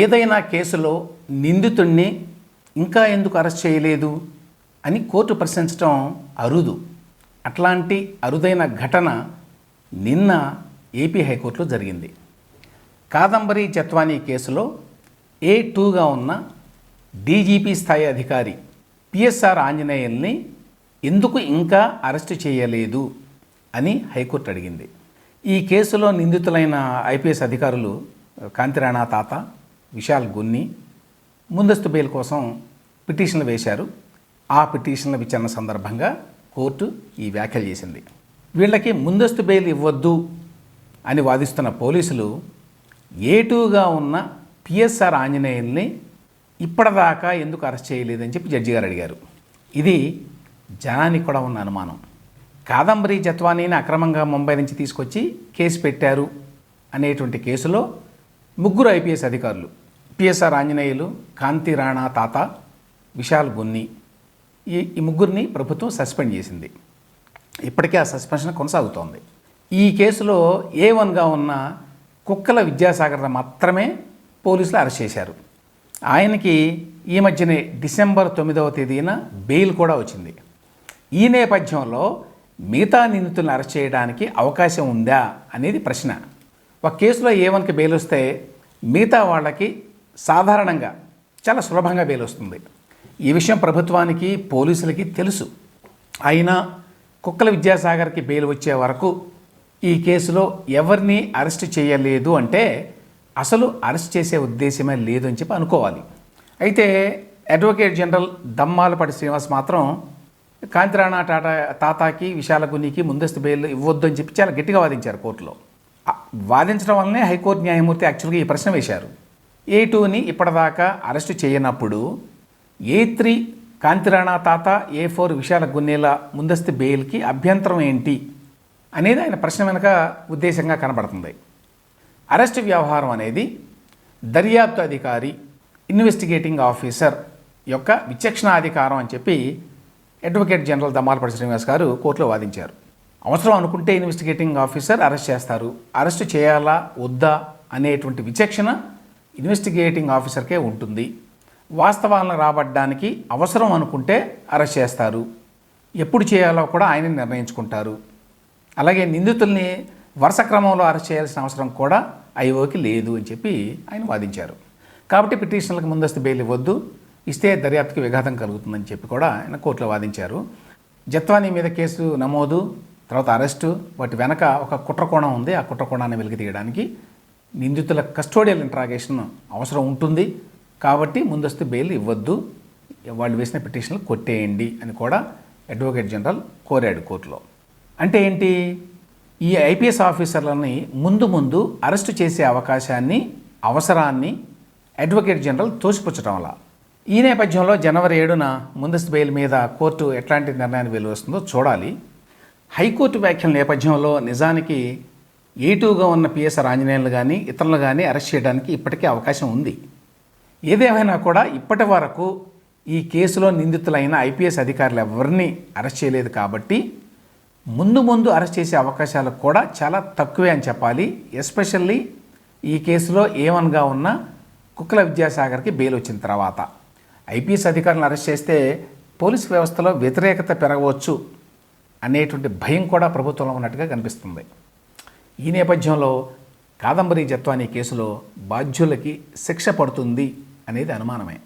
ఏదైనా కేసులో నిందితుడిని ఇంకా ఎందుకు అరెస్ట్ చేయలేదు అని కోర్టు ప్రశ్నించడం అరుదు. అట్లాంటి అరుదైన ఘటన నిన్న ఏపీ హైకోర్టులో జరిగింది. కాదంబరి జత్వానీ కేసులో ఏ టూగా ఉన్న డీజీపీ స్థాయి అధికారి పిఎస్ఆర్ ఆంజనేయుల్ని ఎందుకు ఇంకా అరెస్టు చేయలేదు అని హైకోర్టు అడిగింది. ఈ కేసులో నిందితులైన ఐపీఎస్ అధికారులు కాంతిరాణా తాత విశాల్ గున్ని ముందస్తు బెయిల్ కోసం పిటిషన్లు వేశారు. ఆ పిటిషన్ల విచారణ సందర్భంగా కోర్టు ఈ వ్యాఖ్యలు చేసింది. వీళ్ళకి ముందస్తు బెయిల్ ఇవ్వద్దు అని వాదిస్తున్న పోలీసులు ఏటూగా ఉన్న పిఎస్ఆర్ ఆంజనేయుల్ని ఇప్పటిదాకా ఎందుకు అరెస్ట్ చేయలేదని చెప్పి జడ్జి గారు అడిగారు. ఇది జనానికి కూడా ఉన్న అనుమానం. కాదంబరి జత్వానీని అక్రమంగా ముంబై నుంచి తీసుకొచ్చి కేసు పెట్టారు అనేటువంటి కేసులో ముగ్గురు ఐపీఎస్ అధికారులు పిఎస్ఆర్ ఆంజనేయులు కాంతి రాణా తాత విశాల్ గున్ని ఈ ఈ ముగ్గురిని ప్రభుత్వం సస్పెండ్ చేసింది. ఇప్పటికే ఆ సస్పెన్షన్ కొనసాగుతోంది. ఈ కేసులో ఏ వన్గా ఉన్న కుక్కల విద్యాసాగర్ మాత్రమే పోలీసులు అరెస్ట్ చేశారు. ఆయనకి ఈ మధ్యనే డిసెంబర్ తొమ్మిదవ తేదీన బెయిల్ కూడా వచ్చింది. ఈ నేపథ్యంలో మిగతా నిందితులను అరెస్ట్ చేయడానికి అవకాశం ఉందా అనేది ప్రశ్న. ఒక కేసులో ఏ వన్కి బెయిల్ వస్తే మిగతా వాళ్ళకి సాధారణంగా చాలా సులభంగా బెయిల్ వస్తుంది ఈ విషయం ప్రభుత్వానికి పోలీసులకి తెలుసు. అయినా కుక్కల విద్యాసాగర్కి బెయిల్ వచ్చే వరకు ఈ కేసులో ఎవరిని అరెస్ట్ చేయలేదు అంటే అసలు అరెస్ట్ చేసే ఉద్దేశమే లేదు అని చెప్పి అనుకోవాలి. అయితే అడ్వకేట్ జనరల్ దమ్మాలపాటి శ్రీనివాస్ మాత్రం కాంతిరాణా టాటా తాతాకి విశాలగునికి ముందస్తు బెయిల్ ఇవ్వద్దు అని చెప్పి చాలా గట్టిగా వాదించారు కోర్టులో. వాదించడం వల్లనే హైకోర్టు న్యాయమూర్తి యాక్చువల్గా ఈ ప్రశ్న వేశారు. ఏ టూని ఇప్పటిదాకా అరెస్టు చేయనప్పుడు ఏ త్రీ కాంతిరాణా తాత ఏ ఫోర్ విశాల గున్నేల ముందస్తు బెయిల్కి అభ్యంతరం ఏంటి అనేది ఆయన ప్రశ్న వెనుక ఉద్దేశంగా కనబడుతుంది. అరెస్ట్ వ్యవహారం అనేది దర్యాప్తు అధికారి ఇన్వెస్టిగేటింగ్ ఆఫీసర్ యొక్క విచక్షణాధికారం అని చెప్పి అడ్వకేట్ జనరల్ దమాలపడి శ్రీనివాస్ గారు కోర్టులో వాదించారు. అవసరం అనుకుంటే ఇన్వెస్టిగేటింగ్ ఆఫీసర్ అరెస్ట్ చేస్తారు. అరెస్ట్ చేయాలా వద్దా అనేటువంటి విచక్షణ ఇన్వెస్టిగేటింగ్ ఆఫీసర్కే ఉంటుంది. వాస్తవాలను రాబట్టడానికి అవసరం అనుకుంటే అరెస్ట్ చేస్తారు. ఎప్పుడు చేయాలో కూడా ఆయన నిర్ణయించుకుంటారు. అలాగే నిందితుల్ని వరుస క్రమంలో అరెస్ట్ చేయాల్సిన అవసరం కూడా ఐఓకి లేదు అని చెప్పి ఆయన వాదించారు. కాబట్టి పిటిషన్లకు ముందస్తు బెయిల్ ఇవ్వద్దు. ఇస్తే దర్యాప్తుకి విఘాతం కలుగుతుందని చెప్పి కూడా ఆయన కోర్టులో వాదించారు. జత్వానీ మీద కేసు నమోదు తర్వాత అరెస్టు వాటి వెనక ఒక కుట్రకోణం ఉంది. ఆ కుట్రకోణాన్ని వెలికి తీయడానికి నిందితుల కస్టోడియల్ ఇంట్రాగేషన్ అవసరం ఉంటుంది. కాబట్టి ముందస్తు బెయిల్ ఇవ్వద్దు. వాళ్ళు వేసిన పిటిషన్లు కొట్టేయండి అని కూడా అడ్వకేట్ జనరల్ కోరాడు కోర్టులో. అంటే ఏంటి? ఈ ఐపీఎస్ ఆఫీసర్లని ముందు ముందు అరెస్టు చేసే అవకాశాన్ని అవసరాన్ని అడ్వకేట్ జనరల్ తోసిపుచ్చడం వల్ల ఈ నేపథ్యంలో జనవరి ఏడున ముందస్తు బెయిల్ మీద కోర్టు ఎట్లాంటి నిర్ణయాన్ని వెలువస్తుందో చూడాలి. హైకోర్టు వ్యాఖ్యల నేపథ్యంలో నిజానికి ఏటూగా ఉన్న పిఎస్ఆర్ ఆంజనేయులు కానీ ఇతరులు కానీ అరెస్ట్ చేయడానికి ఇప్పటికే అవకాశం ఉంది. ఏదేమైనా కూడా ఇప్పటి వరకు ఈ కేసులో నిందితులైన ఐపీఎస్ అధికారులు ఎవరిని అరెస్ట్ చేయలేదు కాబట్టి ముందు ముందు అరెస్ట్ చేసే అవకాశాలు కూడా చాలా తక్కువే అని చెప్పాలి. ఎస్పెషల్లీ ఈ కేసులో ఏవన్గా ఉన్న కుక్కల విద్యాసాగర్కి బెయిల్ వచ్చిన తర్వాత. ఐపీఎస్ అధికారులను అరెస్ట్ చేస్తే పోలీస్ వ్యవస్థలో వ్యతిరేకత పెరగవచ్చు అనేటువంటి భయం కూడా ప్రభుత్వంలో ఉన్నట్టుగా కనిపిస్తుంది. ఈ నేపథ్యంలో కాదంబరి జత్వాని కేసులో బాధ్యులకి శిక్ష పడుతుంది అనేది అనుమానమే.